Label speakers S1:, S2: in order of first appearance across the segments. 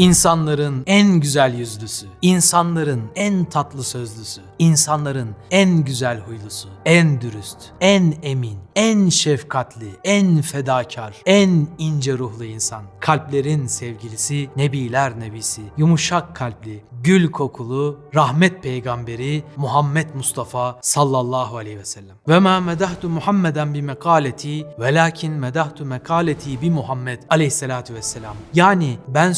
S1: İnsanların en güzel yüzlüsü, insanların en tatlı sözlüsü, insanların en güzel huylusu, en dürüst, en emin, en şefkatli, en fedakar, en ince ruhlu insan. Kalplerin sevgilisi, nebiler nebisi, yumuşak kalpli, gül kokulu, rahmet peygamberi Muhammed Mustafa sallallahu aleyhi ve sellem. Ve ma medahtu Muhammeden bi mekaleti velakin medahtu mekaleti bi Muhammed aleyhissalatu vesselam. Yani ben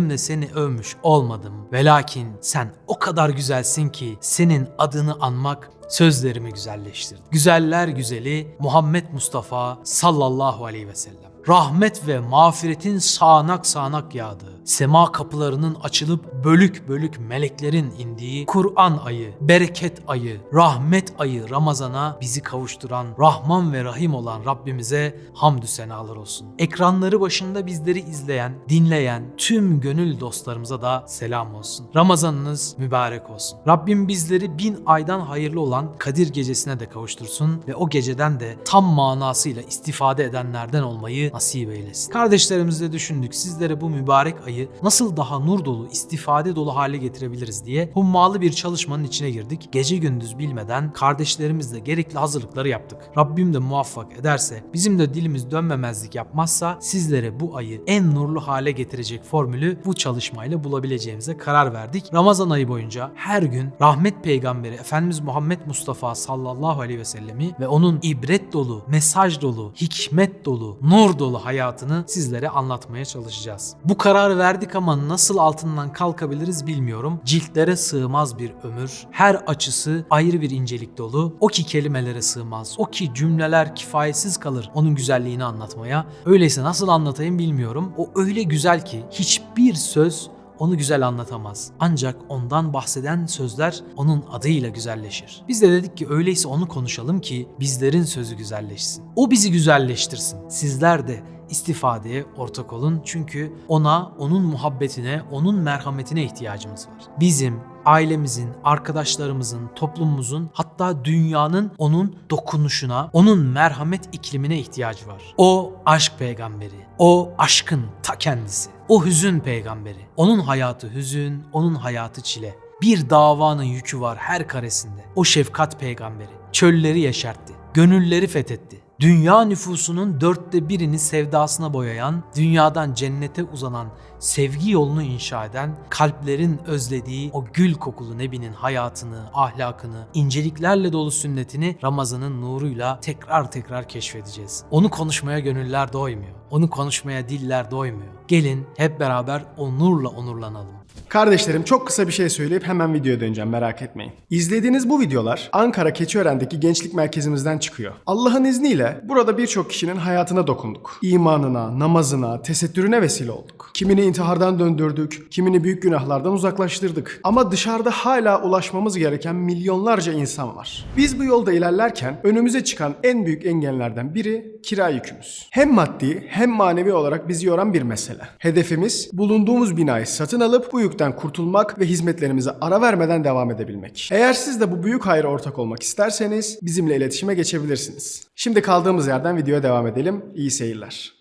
S1: sözlerimle seni övmüş olmadım. Velakin sen o kadar güzelsin ki senin adını anmak sözlerimi güzelleştirdi. Güzeller güzeli Muhammed Mustafa sallallahu aleyhi ve sellem. Rahmet ve mağfiretin sağanak sağanak yağdığı, sema kapılarının açılıp bölük bölük meleklerin indiği Kur'an ayı, bereket ayı, rahmet ayı Ramazan'a bizi kavuşturan Rahman ve Rahim olan Rabbimize hamdü senalar olsun. Ekranları başında bizleri izleyen, dinleyen tüm gönül dostlarımıza da selam olsun. Ramazanınız mübarek olsun. Rabbim bizleri bin aydan hayırlı olan Kadir gecesine de kavuştursun ve o geceden de tam manasıyla istifade edenlerden olmayı nasip eylesin. Kardeşlerimizle düşündük sizlere bu mübarek ayı nasıl daha nur dolu, istifade dolu hale getirebiliriz diye hummalı bir çalışmanın içine girdik. Gece gündüz bilmeden kardeşlerimizle gerekli hazırlıkları yaptık. Rabbim de muvaffak ederse, bizim de dilimiz dönmemezlik yapmazsa sizlere bu ayı en nurlu hale getirecek formülü bu çalışmayla bulabileceğimize karar verdik. Ramazan ayı boyunca her gün rahmet peygamberi Efendimiz Muhammed Mustafa sallallahu aleyhi ve sellemi ve onun ibret dolu, mesaj dolu, hikmet dolu, nur dolu hayatını sizlere anlatmaya çalışacağız. Bu kararı verdik ama nasıl altından kalkabiliriz bilmiyorum. Ciltlere sığmaz bir ömür, her açısı ayrı bir incelik dolu. O ki kelimelere sığmaz, o ki cümleler kifayetsiz kalır onun güzelliğini anlatmaya. Öyleyse nasıl anlatayım bilmiyorum. O öyle güzel ki hiçbir söz onu güzel anlatamaz. Ancak ondan bahseden sözler onun adıyla güzelleşir. Biz de dedik ki öyleyse onu konuşalım ki bizlerin sözü güzelleşsin. O bizi güzelleştirsin. Sizler de istifadeye ortak olun çünkü ona, onun muhabbetine, onun merhametine ihtiyacımız var. Bizim ailemizin, arkadaşlarımızın, toplumumuzun hatta dünyanın onun dokunuşuna, onun merhamet iklimine ihtiyacı var. O aşk peygamberi, o aşkın ta kendisi, o hüzün peygamberi. Onun hayatı hüzün, onun hayatı çile. Bir davanın yükü var her karesinde. O şefkat peygamberi. Çölleri yeşertti, gönülleri fethetti. Dünya nüfusunun dörtte birini sevdasına boyayan, dünyadan cennete uzanan sevgi yolunu inşa eden, kalplerin özlediği o gül kokulu nebinin hayatını, ahlakını, inceliklerle dolu sünnetini Ramazan'ın nuruyla tekrar tekrar keşfedeceğiz. Onu konuşmaya gönüller doymuyor. Onu konuşmaya diller doymuyor. Gelin hep beraber o nurla onurlanalım.
S2: Kardeşlerim çok kısa bir şey söyleyip hemen videoya döneceğim merak etmeyin. İzlediğiniz bu videolar Ankara Keçiören'deki gençlik merkezimizden çıkıyor. Allah'ın izniyle burada birçok kişinin hayatına dokunduk. İmanına, namazına, tesettürüne vesile olduk. Kimini intihardan döndürdük, kimini büyük günahlardan uzaklaştırdık. Ama dışarıda hala ulaşmamız gereken milyonlarca insan var. Biz bu yolda ilerlerken önümüze çıkan en büyük engellerden biri kira yükümüz. Hem maddi hem manevi olarak bizi yoran bir mesele. Hedefimiz bulunduğumuz binayı satın alıp bu yükten kurtulmak ve hizmetlerimize ara vermeden devam edebilmek. Eğer siz de bu büyük hayra ortak olmak isterseniz bizimle iletişime geçebilirsiniz. Şimdi kaldığımız yerden videoya devam edelim. İyi seyirler.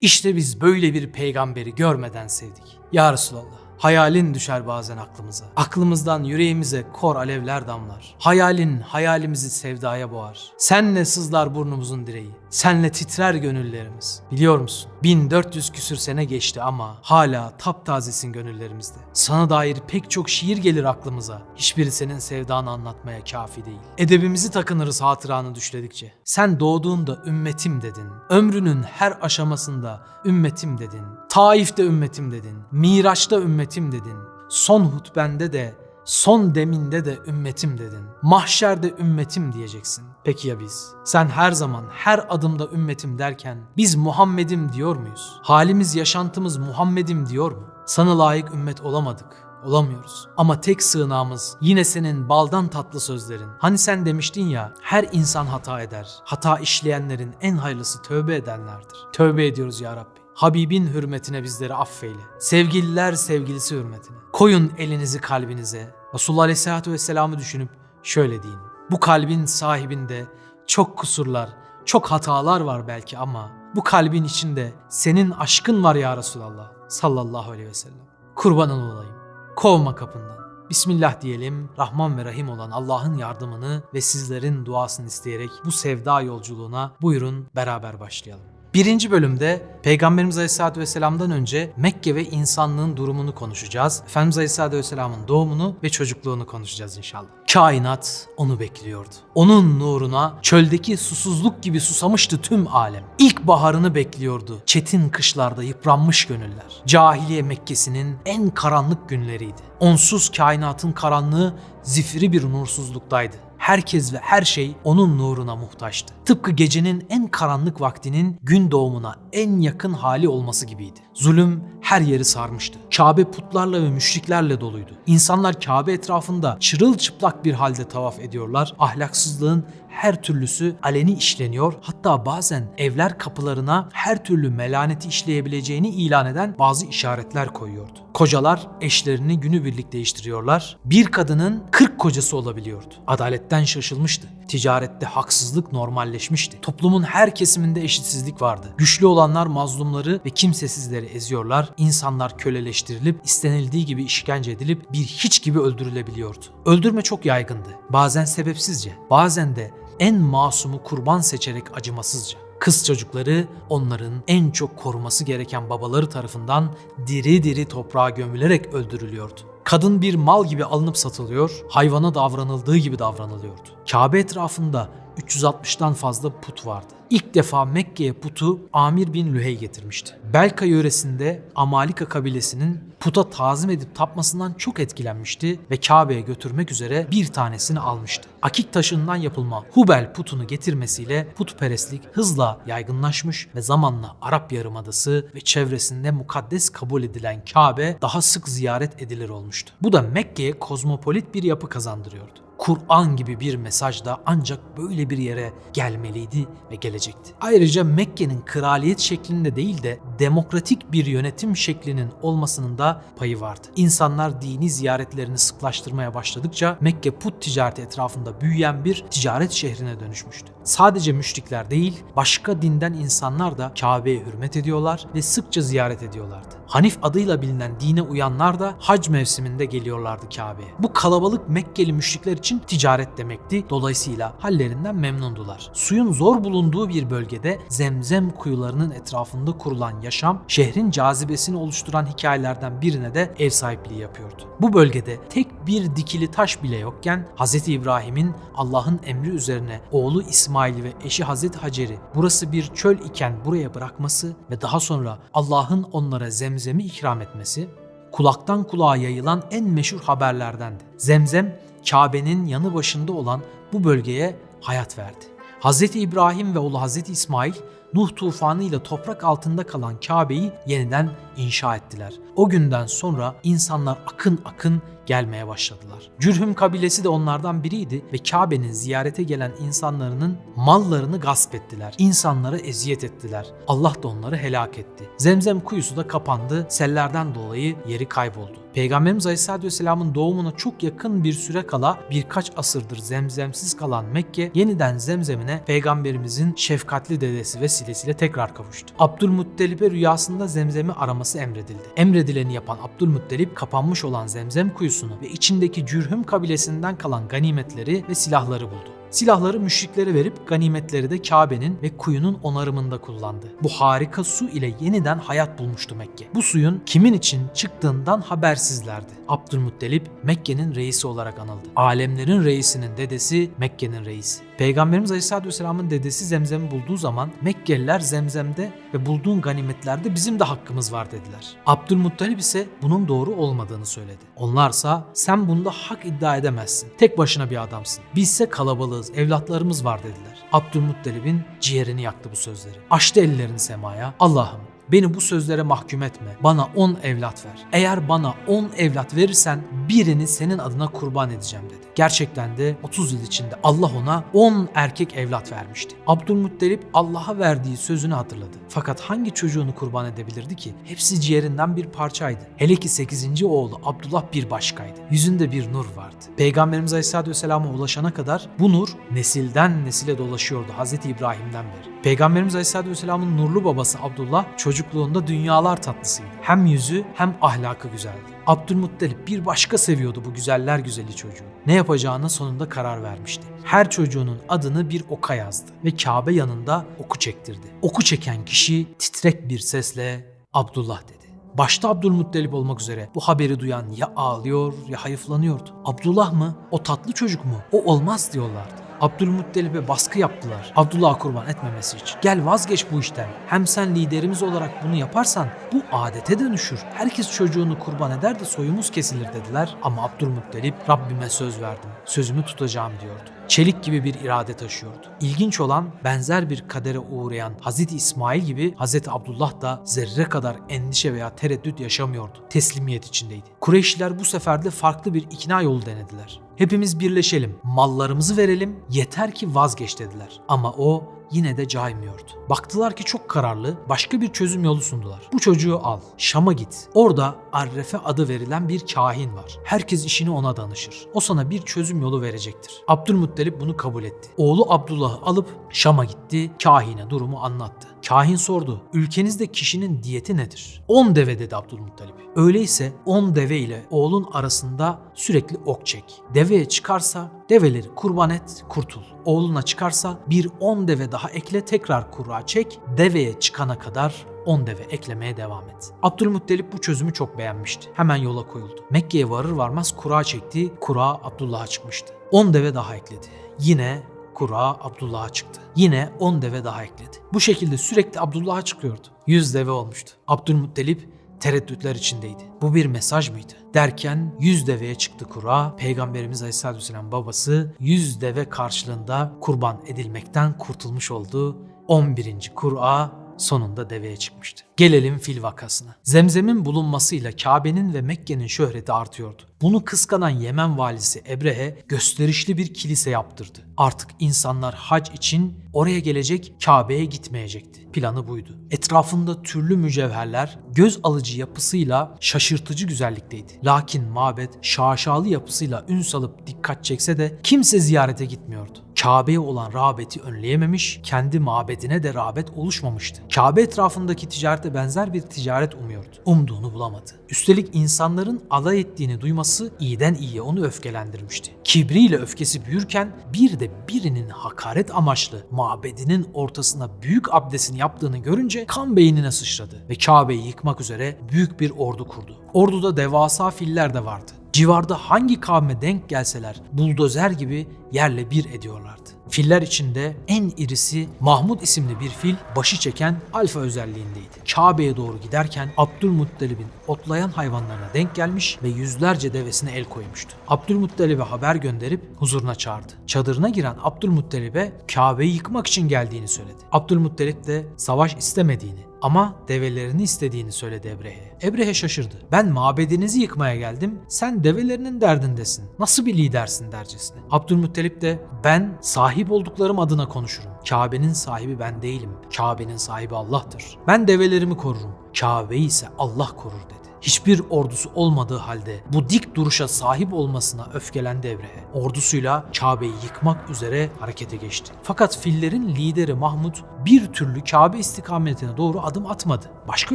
S1: İşte biz böyle bir peygamberi görmeden sevdik. Ya Resulallah. Hayalin düşer bazen aklımıza. Aklımızdan yüreğimize kor alevler damlar. Hayalin hayalimizi sevdaya boğar. Senle sızlar burnumuzun direği. Senle titrer gönüllerimiz. Biliyor musun? 1400 küsür sene geçti ama hala taptazesin gönüllerimizde. Sana dair pek çok şiir gelir aklımıza. Hiçbiri senin sevdanı anlatmaya kafi değil. Edebimizi takınırız hatıranı düşledikçe. Sen doğduğunda ümmetim dedin. Ömrünün her aşamasında ümmetim dedin. Taif'te ümmetim dedin. Miraç'ta ümmetim dedin. Son hutbende de Son deminde de ümmetim dedin. Mahşerde ümmetim diyeceksin. Peki ya biz? Sen her zaman her adımda ümmetim derken biz Muhammed'im diyor muyuz? Halimiz yaşantımız Muhammed'im diyor mu? Sana layık ümmet olamadık. Olamıyoruz. Ama tek sığınağımız yine senin baldan tatlı sözlerin. Hani sen demiştin ya her insan hata eder. Hata işleyenlerin en hayırlısı tövbe edenlerdir. Tövbe ediyoruz ya Rabbi. Habibin hürmetine bizleri affeyle. Sevgililer sevgilisi hürmetine. Koyun elinizi kalbinize. Resulullah Aleyhisselatü Vesselam'ı düşünüp şöyle deyin. Bu kalbin sahibinde çok kusurlar, çok hatalar var belki ama bu kalbin içinde senin aşkın var ya Resulallah sallallahu aleyhi ve sellem. Kurbanın olayım. Kovma kapından. Bismillah diyelim. Rahman ve Rahim olan Allah'ın yardımını ve sizlerin duasını isteyerek bu sevda yolculuğuna buyurun beraber başlayalım. Birinci bölümde Peygamberimiz Aleyhisselatü Vesselam'dan önce Mekke ve insanlığın durumunu konuşacağız. Efendimiz Aleyhisselatü Vesselam'ın doğumunu ve çocukluğunu konuşacağız inşallah. Kainat onu bekliyordu. Onun nuruna çöldeki susuzluk gibi susamıştı tüm alem. İlk baharını bekliyordu. Çetin kışlarda yıpranmış gönüller. Cahiliye Mekke'sinin en karanlık günleriydi. Onsuz kainatın karanlığı zifiri bir nursuzluktaydı. Herkes ve her şey onun nuruna muhtaçtı. Tıpkı gecenin en karanlık vaktinin gün doğumuna en yakın hali olması gibiydi. Zulüm her yeri sarmıştı. Kabe putlarla ve müşriklerle doluydu. İnsanlar Kabe etrafında çırılçıplak bir halde tavaf ediyorlar. Ahlaksızlığın her türlüsü aleni işleniyor. Hatta bazen evler kapılarına her türlü melaneti işleyebileceğini ilan eden bazı işaretler koyuyordu. Kocalar eşlerini günübirlik değiştiriyorlar. Bir kadının 40 kocası olabiliyordu. Adaletten şaşılmıştı. Ticarette haksızlık normalleşmişti. Toplumun her kesiminde eşitsizlik vardı. Güçlü olanlar mazlumları ve kimsesizleri eziyorlar. İnsanlar köleleştirilip istenildiği gibi işkence edilip bir hiç gibi öldürülebiliyordu. Öldürme çok yaygındı. Bazen sebepsizce, bazen de en masumu kurban seçerek acımasızca. Kız çocukları onların en çok koruması gereken babaları tarafından diri diri toprağa gömülerek öldürülüyordu. Kadın bir mal gibi alınıp satılıyor, hayvana davranıldığı gibi davranılıyordu. Kabe etrafında 360'tan fazla put vardı. İlk defa Mekke'ye putu Amir bin Lühey getirmişti. Belka yöresinde Amalika kabilesinin puta tazim edip tapmasından çok etkilenmişti ve Kabe'ye götürmek üzere bir tanesini almıştı. Akik taşından yapılma Hubel putunu getirmesiyle putperestlik hızla yaygınlaşmış ve zamanla Arap Yarımadası ve çevresinde mukaddes kabul edilen Kabe daha sık ziyaret edilir olmuştu. Bu da Mekke'ye kozmopolit bir yapı kazandırıyordu. Kur'an gibi bir mesaj da ancak böyle bir yere gelmeliydi ve gelecekti. Ayrıca Mekke'nin kraliyet şeklinde değil de demokratik bir yönetim şeklinin olmasının da payı vardı. İnsanlar dini ziyaretlerini sıklaştırmaya başladıkça Mekke put ticareti etrafında büyüyen bir ticaret şehrine dönüşmüştü. Sadece müşrikler değil, başka dinden insanlar da Kabe'ye hürmet ediyorlar ve sıkça ziyaret ediyorlardı. Hanif adıyla bilinen dine uyanlar da hac mevsiminde geliyorlardı Kabe'ye. Bu kalabalık Mekkeli müşrikler için ticaret demekti. Dolayısıyla hallerinden memnundular. Suyun zor bulunduğu bir bölgede zemzem kuyularının etrafında kurulan yaşam şehrin cazibesini oluşturan hikayelerden birine de ev sahipliği yapıyordu. Bu bölgede tek bir dikili taş bile yokken Hz. İbrahim'in Allah'ın emri üzerine oğlu İsmail ve eşi Hz. Hacer'i burası bir çöl iken buraya bırakması ve daha sonra Allah'ın onlara zemzemi ikram etmesi kulaktan kulağa yayılan en meşhur haberlerdendi. Zemzem Kabe'nin yanı başında olan bu bölgeye hayat verdi. Hz. İbrahim ve oğlu Hz. İsmail Nuh tufanı ile toprak altında kalan Kabe'yi yeniden inşa ettiler. O günden sonra insanlar akın akın gelmeye başladılar. Cürhüm kabilesi de onlardan biriydi ve Kabe'nin ziyarete gelen insanların mallarını gasp ettiler. İnsanlara eziyet ettiler. Allah da onları helak etti. Zemzem kuyusu da kapandı. Sellerden dolayı yeri kayboldu. Peygamberimiz Aleyhisselatü Vesselam'ın doğumuna çok yakın bir süre kala birkaç asırdır zemzemsiz kalan Mekke yeniden zemzemine peygamberimizin şefkatli dedesi vesilesiyle tekrar kavuştu. Abdülmuttalip'e rüyasında zemzemi araması emredildi. Emredileni yapan Abdülmuttalip kapanmış olan zemzem kuyusunu ve içindeki cürhüm kabilesinden kalan ganimetleri ve silahları buldu. Silahları müşriklere verip ganimetleri de Kabe'nin ve kuyunun onarımında kullandı. Bu harika su ile yeniden hayat bulmuştu Mekke. Bu suyun kimin için çıktığından habersizlerdi. Abdülmuttalip Mekke'nin reisi olarak anıldı. Alemlerin reisinin dedesi Mekke'nin reisi. Peygamberimiz Aleyhisselatü Vesselam'ın dedesi Zemzem'i bulduğu zaman Mekkeliler Zemzem'de ve bulduğun ganimetlerde bizim de hakkımız var dediler. Abdülmuttalip ise bunun doğru olmadığını söyledi. Onlarsa sen bunda hak iddia edemezsin. Tek başına bir adamsın. Bizse kalabalığız, evlatlarımız var dediler. Abdülmuttalip'in ciğerini yaktı bu sözleri. Açtı ellerini semaya. Allah'ım Beni bu sözlere mahkum etme. Bana 10 evlat ver. Eğer bana 10 evlat verirsen birini senin adına kurban edeceğim dedi. Gerçekten de 30 yıl içinde Allah ona 10 erkek evlat vermişti. Abdülmuttalip Allah'a verdiği sözünü hatırladı. Fakat hangi çocuğunu kurban edebilirdi ki? Hepsi ciğerinden bir parçaydı. Hele ki 8. oğlu Abdullah bir başkaydı. Yüzünde bir nur vardı. Peygamberimiz Aleyhisselatü Vesselam'a ulaşana kadar bu nur nesilden nesile dolaşıyordu Hz. İbrahim'den beri. Peygamberimiz Aleyhisselatü Vesselam'ın nurlu babası Abdullah çocuk çocukluğunda dünyalar tatlısıydı. Hem yüzü hem ahlakı güzeldi. Abdülmuttalip bir başka seviyordu bu güzeller güzeli çocuğu. Ne yapacağına sonunda karar vermişti. Her çocuğunun adını bir oka yazdı ve Kabe yanında oku çektirdi. Oku çeken kişi titrek bir sesle Abdullah dedi. Başta Abdülmuttalip olmak üzere bu haberi duyan ya ağlıyor ya hayıflanıyordu. Abdullah mı? O tatlı çocuk mu? O olmaz diyorlardı. Abdülmuttalip'e baskı yaptılar. Abdullah'ı kurban etmemesi için. Gel vazgeç bu işten. Hem sen liderimiz olarak bunu yaparsan bu adete dönüşür. Herkes çocuğunu kurban eder de soyumuz kesilir dediler. Ama Abdülmuttalip Rabbime söz verdim. Sözümü tutacağım diyordu. Çelik gibi bir irade taşıyordu. İlginç olan benzer bir kadere uğrayan Hazreti İsmail gibi Hazreti Abdullah da zerre kadar endişe veya tereddüt yaşamıyordu. Teslimiyet içindeydi. Kureyşliler bu sefer de farklı bir ikna yolu denediler. Hepimiz birleşelim, mallarımızı verelim, yeter ki vazgeç dediler. Ama o yine de caymıyordu. Baktılar ki çok kararlı, başka bir çözüm yolu sundular. Bu çocuğu al, Şam'a git. Orada Arrefe adı verilen bir kahin var. Herkes işini ona danışır. O sana bir çözüm yolu verecektir. Abdülmuttalip bunu kabul etti. Oğlu Abdullah'ı alıp Şam'a gitti, kahine durumu anlattı. Kahin sordu, ülkenizde kişinin diyeti nedir? 10 deve dedi Abdülmuttalip. Öyleyse 10 deve ile oğlun arasında sürekli ok çek. Deveye çıkarsa develeri kurban et, kurtul. Oğluna çıkarsa bir 10 deve daha ekle tekrar kura çek. Deveye çıkana kadar 10 deve eklemeye devam et. Abdülmuttalip bu çözümü çok beğenmişti. Hemen yola koyuldu. Mekke'ye varır varmaz kura çekti. Kura Abdullah'a çıkmıştı. 10 deve daha ekledi. Yine kura Abdullah'a çıktı. Yine 10 deve daha ekledi. Bu şekilde sürekli Abdullah'a çıkıyordu. 100 deve olmuştu. Abdülmuttalip tereddütler içindeydi. Bu bir mesaj mıydı? Derken 100 deveye çıktı kura. Peygamberimiz Aleyhisselatü Vesselam babası 100 deve karşılığında kurban edilmekten kurtulmuş oldu. 11. kura sonunda deveye çıkmıştı. Gelelim fil vakasına. Zemzem'in bulunmasıyla Kabe'nin ve Mekke'nin şöhreti artıyordu. Bunu kıskanan Yemen valisi Ebrehe gösterişli bir kilise yaptırdı. Artık insanlar hac için oraya gelecek, Kabe'ye gitmeyecekti. Planı buydu. Etrafında türlü mücevherler göz alıcı yapısıyla şaşırtıcı güzellikteydi. Lakin mabet şaşalı yapısıyla ün salıp dikkat çekse de kimse ziyarete gitmiyordu. Kabe'ye olan rağbeti önleyememiş, kendi mabedine de rağbet oluşmamıştı. Kabe etrafındaki ticarete benzer bir ticaret umuyordu. Umduğunu bulamadı. Üstelik insanların alay ettiğini duyması iyiden iyiye onu öfkelendirmişti. Kibriyle öfkesi büyürken bir de birinin hakaret amaçlı mabedinin ortasına büyük abdesini yaptığını görünce kan beynine sıçradı ve Kabe'yi yıkmak üzere büyük bir ordu kurdu. Orduda devasa filler de vardı. Civarda hangi kavme denk gelseler buldozer gibi yerle bir ediyorlardı. Filler içinde en irisi Mahmud isimli bir fil başı çeken alfa özelliğindeydi. Kabe'ye doğru giderken Abdülmuttalib'in otlayan hayvanlarına denk gelmiş ve yüzlerce devesine el koymuştu. Abdülmuttalib'e haber gönderip huzuruna çağırdı. Çadırına giren Abdülmuttalib'e Kabe'yi yıkmak için geldiğini söyledi. Abdülmuttalip de savaş istemediğini ama develerini istediğini söyledi Ebrehe'ye. Ebrehe şaşırdı. Ben mabedinizi yıkmaya geldim, sen develerinin derdindesin. Nasıl bir lidersin dercesine. Abdülmuttalip de ben sahip olduklarım adına konuşurum. Kabe'nin sahibi ben değilim. Kabe'nin sahibi Allah'tır. Ben develerimi korurum. Kabe'yi ise Allah korur dedi. Hiçbir ordusu olmadığı halde bu dik duruşa sahip olmasına öfkelendi Ebrehe. Ordusuyla Kabe'yi yıkmak üzere harekete geçti. Fakat fillerin lideri Mahmud bir türlü Kabe istikametine doğru adım atmadı. Başka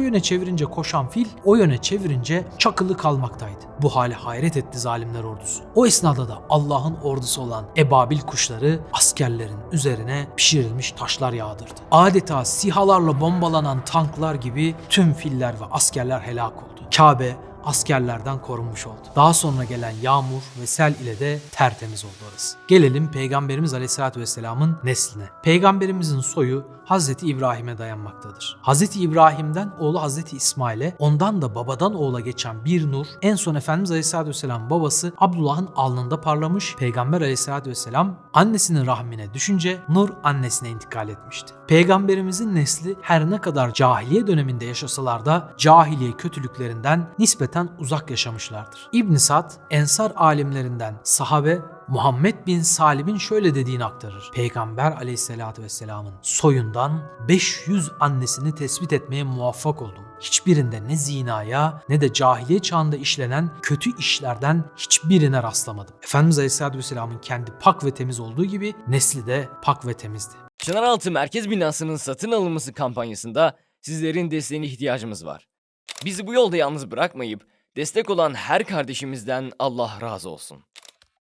S1: yöne çevirince koşan fil o yöne çevirince çakılı kalmaktaydı. Bu hale hayret etti zalimler ordusu. O esnada da Allah'ın ordusu olan ebabil kuşları askerlerin üzerine pişirilmiş taşlar yağdırdı. Adeta sihalarla bombalanan tanklar gibi tüm filler ve askerler helak oldu. Kabe askerlerden korunmuş oldu. Daha sonra gelen yağmur ve sel ile de tertemiz oldu orası. Gelelim Peygamberimiz Aleyhisselatü Vesselam'ın nesline. Peygamberimizin soyu Hazreti İbrahim'e dayanmaktadır. Hazreti İbrahim'den oğlu Hazreti İsmail'e ondan da babadan oğula geçen bir nur en son Efendimiz Aleyhisselatü Vesselam babası Abdullah'ın alnında parlamış. Peygamber Aleyhisselatü Vesselam annesinin rahmine düşünce nur annesine intikal etmişti. Peygamberimizin nesli her ne kadar cahiliye döneminde yaşasalar da cahiliye kötülüklerinden nispeten uzak yaşamışlardır. İbn Sad, Ensar alimlerinden sahabe Muhammed bin Salim'in şöyle dediğini aktarır. Peygamber aleyhissalatü vesselamın soyundan 500 annesini tespit etmeye muvaffak oldum. Hiçbirinde ne zinaya ne de cahiliye çağında işlenen kötü işlerden hiçbirine rastlamadım. Efendimiz Aleyhisselatü Vesselam'ın kendi pak ve temiz olduğu gibi nesli de pak ve temizdi.
S3: Çınaraltı Merkez Binası'nın satın alınması kampanyasında Sizlerin desteğine ihtiyacımız var. Bizi bu yolda yalnız bırakmayıp destek olan her kardeşimizden Allah razı olsun.